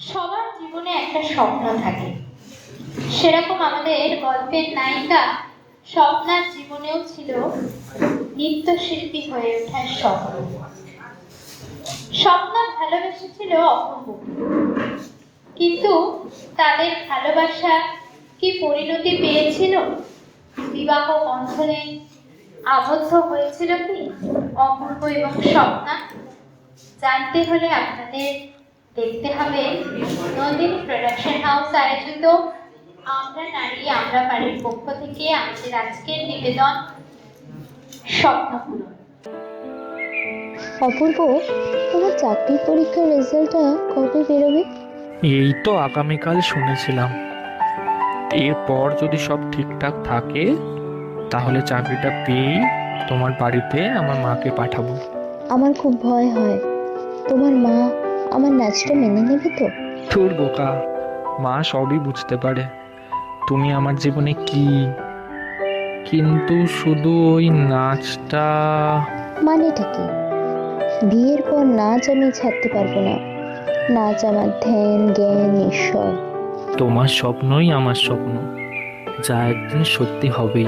সবার জীবনে একটা স্বপ্ন থাকে। সেরকম আমাদের গল্পের নায়িকা স্বপ্নার জীবনেও ছিল নৃত্যশিল্পী হয়ে ওঠার স্বপ্ন। স্বপ্না ভালোবেসেছিল অপূর্ব। কিন্তু তাদের ভালোবাসা কি পরিণতি পেয়েছিল? বিবাহ বন্ধনে আবদ্ধ হয়েছিল কি অপূর্ব এবং স্বপ্না? জানতে হলে আপনাদের দেখতে হবে। নন্দিনী প্রোডাকশন হাউস আয়োজিত। আমরা নারী আমরা বাড়ির পক্ষ থেকে আমাদের আজকের নিবেদন স্বপ্নপূরণ। অপূর্ব তোমার চাকরির পরীক্ষার রেজাল্টটা কবে বেরোবে? এই তো আগামীকাল শুনেছিলাম। এরপর যদি সব ঠিকঠাক থাকে তাহলে চাকরিটা পেয়েই তোমার বাড়িতে আমার মাকে পাঠাবো। আমার খুব ভয় হয়। তোমার মা আমার নাচটা মেনে নেবে তো? তোর বোকা মা সবই বুঝতে পারে। তুমি আমার জীবনে কি? কিন্তু শুধু ওই নাচটা মানেটা কি? বিয়ের পর নাচ আমি ছাড়তে পারব না। নাচ আমার ধ্যান জ্ঞান ঈশ্বর। তোমার স্বপ্নই আমার স্বপ্ন। যা একদিন সত্যি হবেই।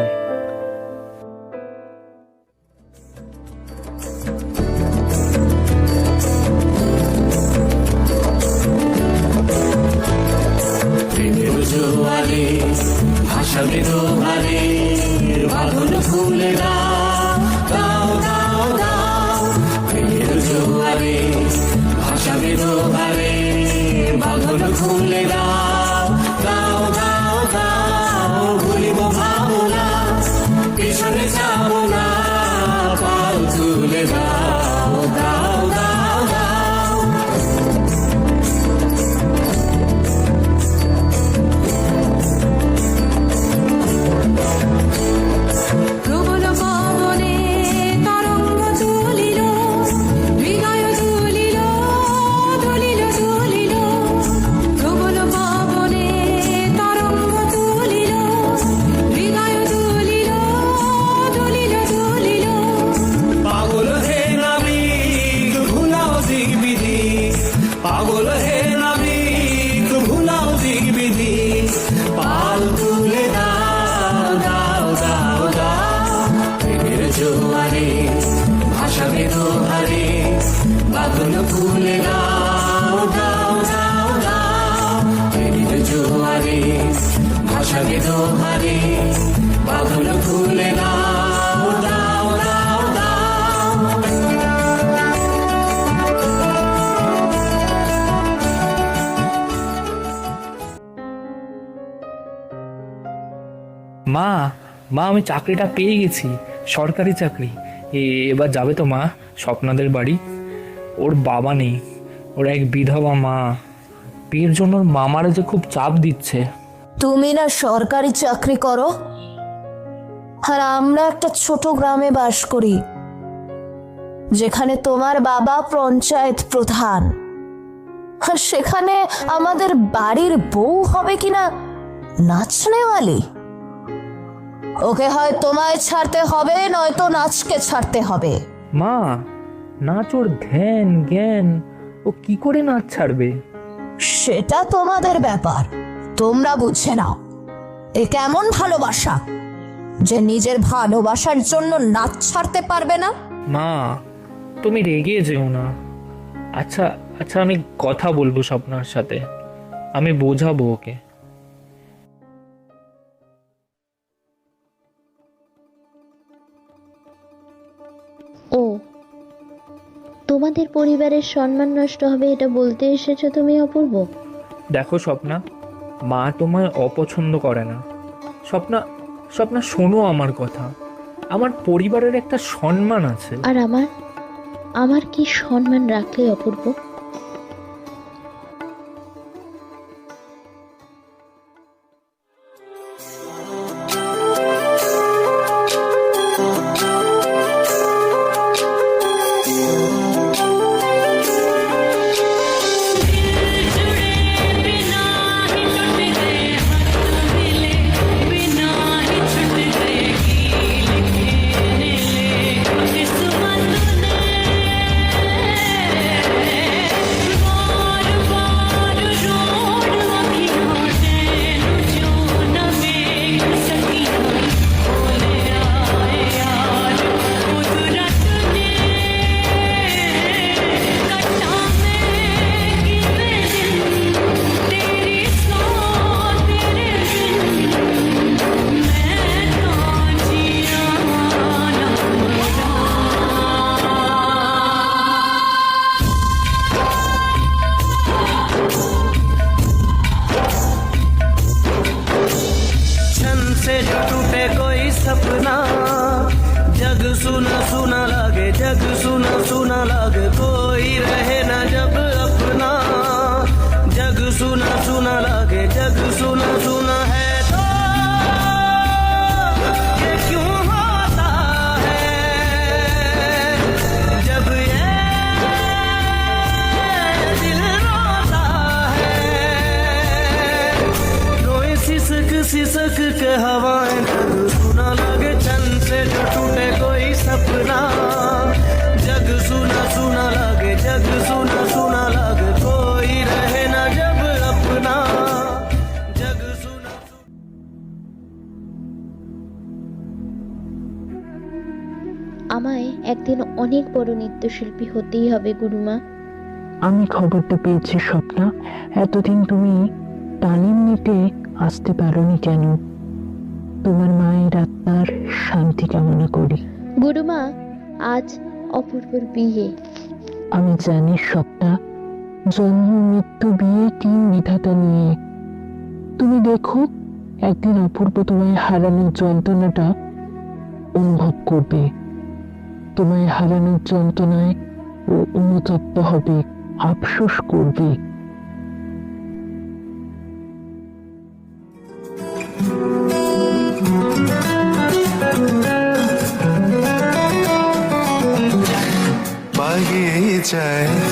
ফুলে দাও দাও দাও দাও জোয়ারে দোহারে। ফুলে দাও দাও দাও দাও মা মা, আমি চাকরিটা পেয়ে গেছি। সরকারি চাকরি। এবার যাবে তো মা, স্বপ্নাদের বাড়ি। ওর বাবা নেই ওর এক বিধবা মা। বিয়ের জন্য ওর মামারা যে খুব চাপ দিচ্ছে। তুমি না সরকারি চাকরি করো আর আমরা একটা ছোট গ্রামে বাস করি যেখানে তোমার বাবা পঞ্চায়েত প্রধান। আর সেখানে আমাদের বাড়ির বউ হবে কিনা নাচনেওয়ালি? ওকে হয় তোমায় ছাড়তে হবে নয়তো নাচকে ছাড়তে হবে। মা নাচ ওর ধ্যান জ্ঞান ও কি করে নাচ ছাড়বে? সেটা তোমাদের ব্যাপার। তোমরা বুঝে নাও। এ কেমন ভালোবাসা? যে নিজের ভালোবাসার জন্য নাচ ছাড়তে পারবে না? মা তুমি রেগে যেও না। আচ্ছা আচ্ছা আমি কথা বলব স্বপ্নার সাথে। আমি বোঝাবো ওকে। তোমাদের পরিবারের সম্মান নষ্ট হবে এটা বলতে এসেছ তুমি অপূর্ব? দেখো স্বপ্না মা তোমার অপছন্দ করে না। স্বপ্না স্বপ্না শোনো আমার কথা। আমার পরিবারের একটা সম্মান আছে। আর আমার আমার কি সম্মান রাখলে অপূর্ব? सुना सुना लगे कोई रहे ना जब আমায় একদিন অনেক বড় নৃত্যশিল্পী হতেই হবে গুরুমা। আমি খবরটা পেয়েছি স্বপ্না। এতদিন তুমি তালিম নিতে আসতে পারোনি কেন? তোমার মায়ের আত্মার শান্তি কামনা করি। গুরুমা আজ অপূর্বর বিয়ে। আমি জানি স্বপ্না জন্ম মৃত্যু বিয়ে তিন বিধাতা নিয়ে। তুমি দেখো একদিন অপূর্ব তোমায় হারানোর যন্ত্রণাটা অনুভব করবে। তোমায় হারানোর যন্ত্রণায় ও অনুতপ্ত হবে আফসোস করবে। বাগিচায় বুলবুলি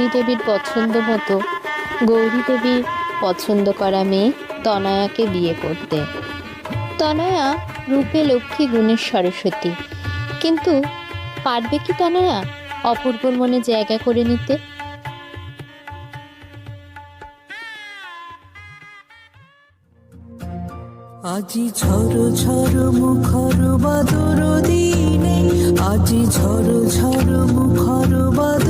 গৌরী দেবীর পছন্দ মতো, গৌরী দেবীর পছন্দ করা মেয়ে তনয়াকে বিয়ে করতে। তনয়া রূপে লক্ষ্মী গুণের সরস্বতী। কিন্তু পারবে কি তনয়া অপূর্বর মনে জায়গা করে নিতে? আজি ঝড় ঝড় মুখর বাদর দিনে আজি ঝড় ঝড় মুখর বাদর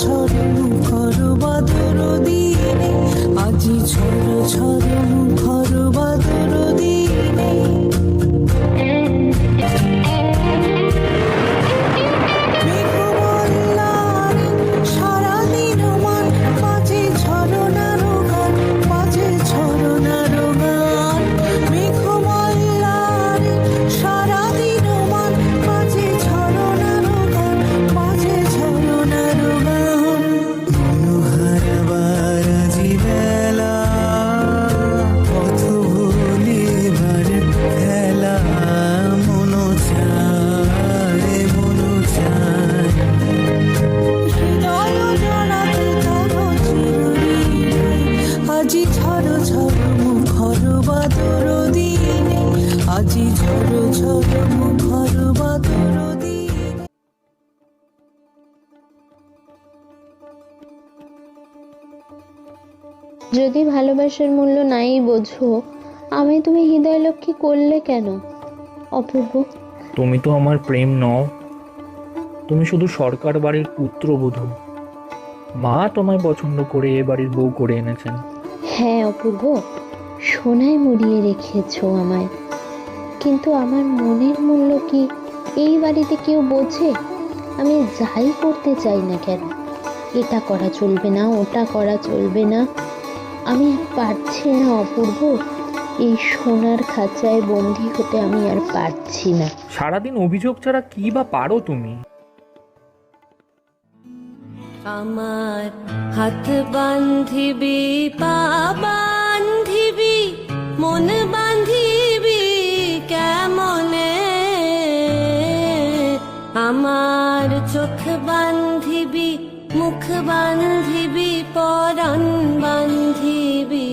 ঝড় ঝড় দরদিনে আজি ঝড় ঝড় ভালোবাসার মূল্য নাই বোঝো। আমি তুমি হৃদয় লক্ষ্মী করলে কেন? অপূর্ব। তুমি তো আমার প্রেম নও। তুমি শুধু সরকার বাড়ির পুত্রবধূ। মা তোমায় পছন্দ করে এ বাড়ির বউ করে এনেছেন। হ্যাঁ অপূর্ব। সোনায় মুড়িয়ে রেখেছো আমায়। কিন্তু আমার মনের মূল্য কি এই বাড়িতে কেউ বোঝে? আমি যাই করতে চাই না কেন? এটা করা চলবে না ওটা করা চলবে না। আমি আর পারছি না অপূর্ব। এই সোনার খাঁচায় বন্দি হতে আমি আর পারছি না। সারাদিন অভিযোগ ছাড়া কি বা পারো তুমি? আমার হাত বান্ধিবি পা বান্ধিবি মন বান্ধিবি কেমনে? আমার চোখ বান্ধিবি মুখ বান্ধিবি পরাণ বান্ধিবি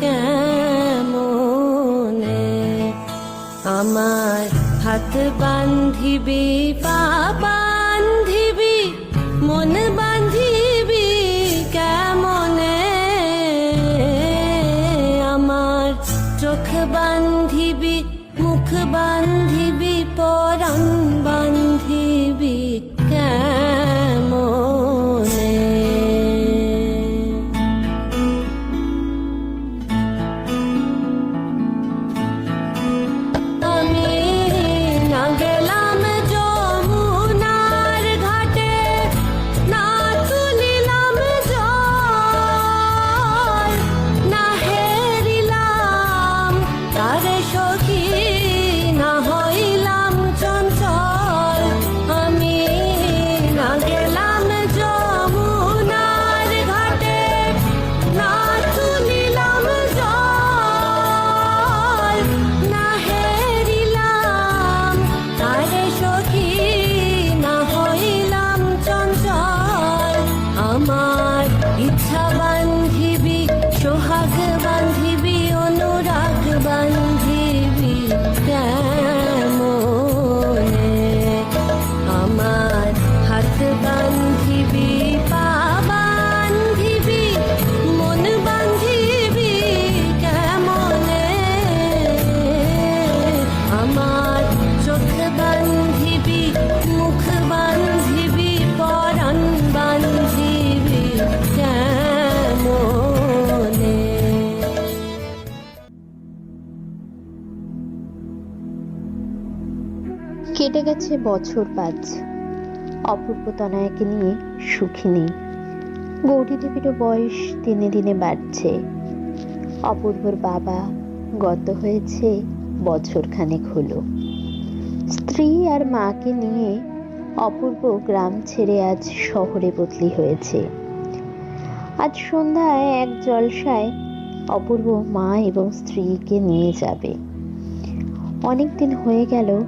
কেমনে? আমার হাত বান্ধিবি পা কেটে গেছে বছর পাঁচ। অপূর্ব তনয়াকে নিয়ে সুখী নেই। গৌরী দেবীরও বয়স দিনে দিনে বাড়ছে। অপূর্বর বাবা গত হয়েছে বছর খানেক হলো। স্ত্রী আর মাকে নিয়ে অপূর্ব গ্রাম ছেড়ে আজ শহরে বদলি হয়েছে। আজ সন্ধ্যায় এক জলসায় অপূর্ব মা এবং স্ত্রীকে নিয়ে যাবে। অনেক দিন হয়ে গেল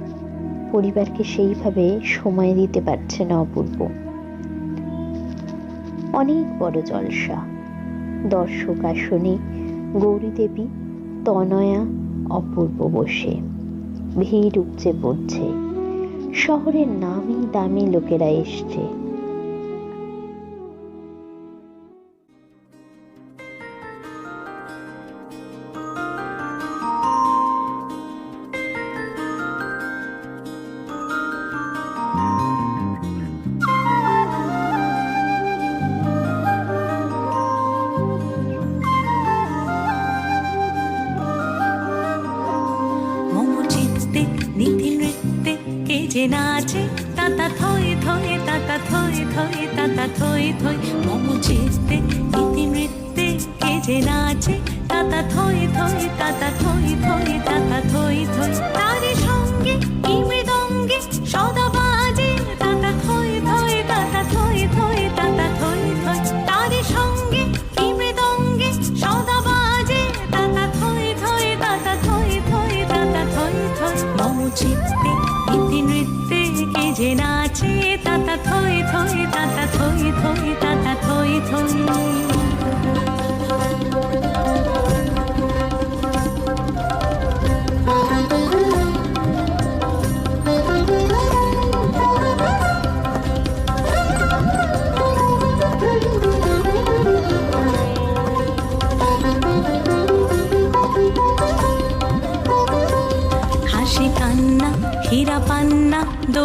পরিবারকে সেইভাবে সময় দিতে পারছে না অপূর্ব। অনেক বড় জলসা। দর্শক আসনে গৌরী দেবী, তনয়া, অপূর্ব বসে। ভিড় উপচে পড়ছে। শহরের নামি দামি লোকেরা এসছে। নাচে তাতা থই থই, তাতা থই থই, তাতা থই থই। মম চিত্তে ইতি নৃত্যে কে যে নাচে তাতা থই থই, তাতা থই থই, তাতা থই থই। তারি যে নাচে তাতা থই থই তাতা থই থই তাতা থই থই।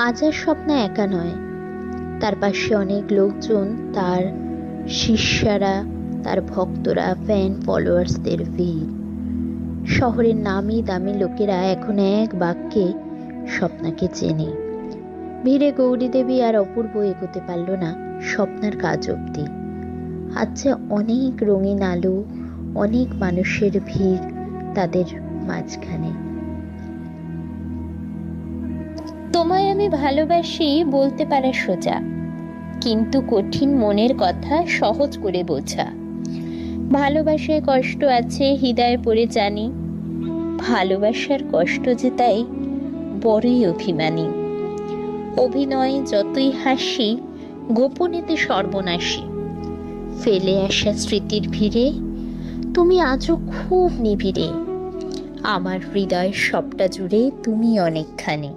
আজ আর স্বপ্ন একা নয়। তার পাশে অনেক লোকজন, তার শিষ্যরা, তার ভক্তরা ফ্যান ফলোয়ার্সদের ভিড়। শহরের নামি দামি লোকেরা এখন এক বাক্যে স্বপ্নাকে চেনে। ভিড়ে গৌরী দেবী আর অপূর্ব এগোতে পারল না স্বপ্নার কাজ অবধি। আচ্ছা অনেক রঙিন আলো, অনেক মানুষের ভিড় তাদের মাঝখানে। তোমায় আমি ভালোবাসি বলতে পারা সোজা। কিন্তু কঠিন মনের কথা সহজ করে বোঝা। ভালোবাসায় কষ্ট আছে, হৃদয়ে পড়ে জানি। ভালোবাসার কষ্ট যে তাই বড়ই অভিমানী। অভিনয় যতই হাসি, গোপনেতে সর্বনাশী। ফেলে আসা স্মৃতির ভিড়ে তুমি আজও খুব নিবিড়ে। আমার হৃদয়ের সবটা জুড়ে তুমি অনেকখানি।